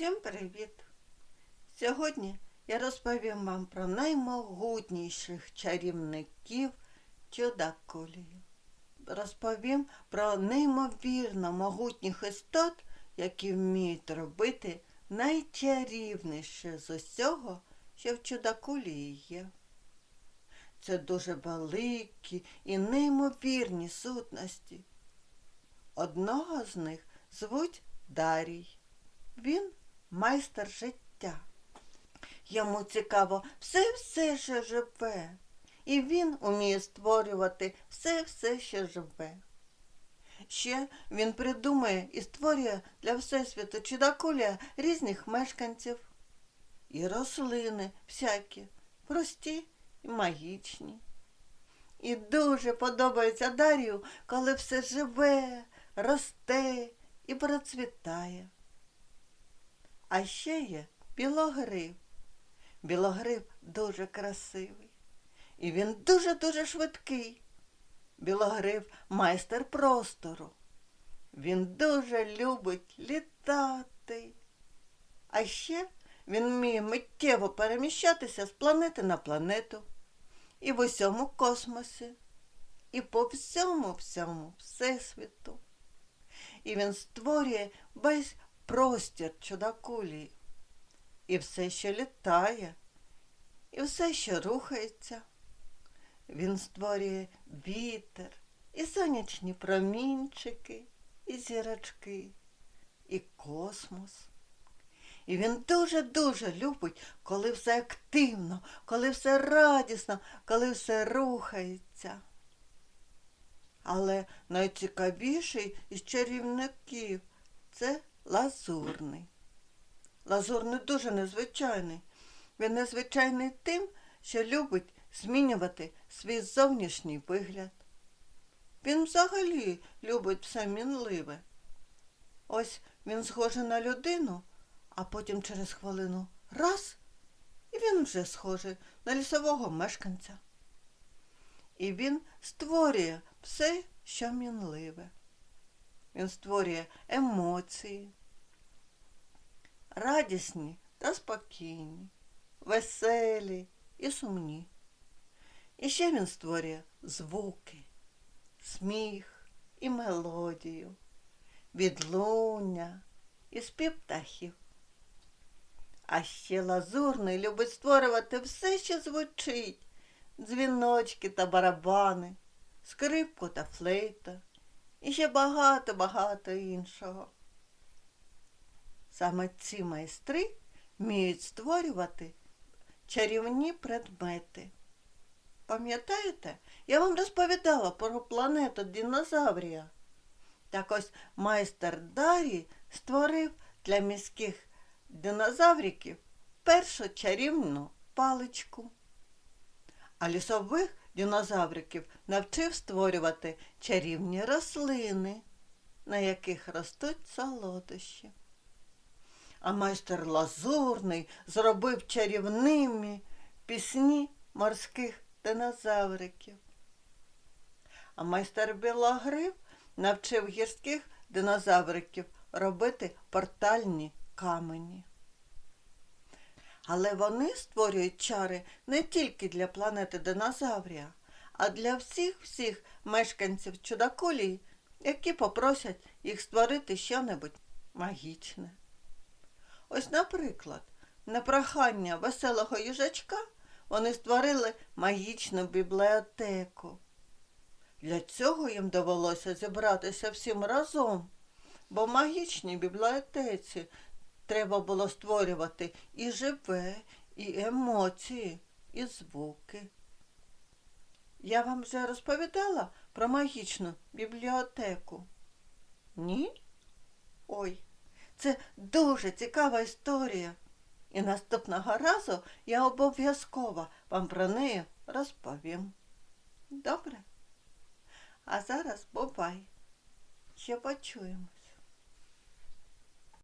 Всім привіт! Сьогодні я розповім вам про наймогутніших чарівників чудакулію. Розповім про неймовірно могутніх істот, які вміють робити найчарівніше з усього, що в чудакулії є. Це дуже великі і неймовірні сутності. Одного з них звуть Дарій. Він майстер життя. Йому цікаво все-все, що живе, і він уміє створювати все-все, що живе. Ще він придумує і створює для Всесвіту чудакуля різних мешканців. І рослини всякі, прості і магічні. І дуже подобається Дар'ю, коли все живе, росте і процвітає. А ще є білогрив. Білогрив дуже красивий. І він дуже-дуже швидкий. Білогрив майстер простору. Він дуже любить літати. А ще він вміє миттєво переміщатися з планети на планету. І в усьому космосі, і по всьому всьому всесвіту. І він створює весь простір чудакулі. І все, що літає, і все, що рухається. Він створює вітер, і сонячні промінчики, і зірочки, і космос. І він дуже-дуже любить, коли все активно, коли все радісно, коли все рухається. Але найцікавіший із чарівників це лазурний. Лазурний дуже незвичайний. Він незвичайний тим, що любить змінювати свій зовнішній вигляд. Він взагалі любить все мінливе. Ось він схожий на людину, а потім через хвилину раз, і він вже схожий на лісового мешканця. І він створює все, що мінливе. Він створює емоції, радісні та спокійні, веселі і сумні. І ще він створює звуки, сміх і мелодію, відлуння і спів птахів. А ще лазурний любить створювати все, що звучить, дзвіночки та барабани, скрипку та флейта і ще багато-багато іншого. Саме ці майстри вміють створювати чарівні предмети. Пам'ятаєте, я вам розповідала про планету Динозаврія. Так ось майстер Дарі створив для міських динозавриків першу чарівну паличку. А лісових динозавриків навчив створювати чарівні рослини, на яких ростуть солодощі. А майстер Лазурний зробив чарівними пісні морських динозавриків. А майстер Білогрив навчив гірських динозавриків робити портальні камені. Але вони створюють чари не тільки для планети динозаврія, а для всіх всіх мешканців чудакулії, які попросять їх створити щонебудь магічне. Ось, наприклад, на прохання веселого їжачка вони створили магічну бібліотеку. Для цього їм довелося зібратися всім разом, бо в магічній бібліотеці треба було створювати і живе, і емоції, і звуки. Я вам вже розповідала про магічну бібліотеку? Ні? Ой, це дуже цікава історія. І наступного разу я обов'язково вам про неї розповім. Добре? А зараз бувай. Ще почуємось.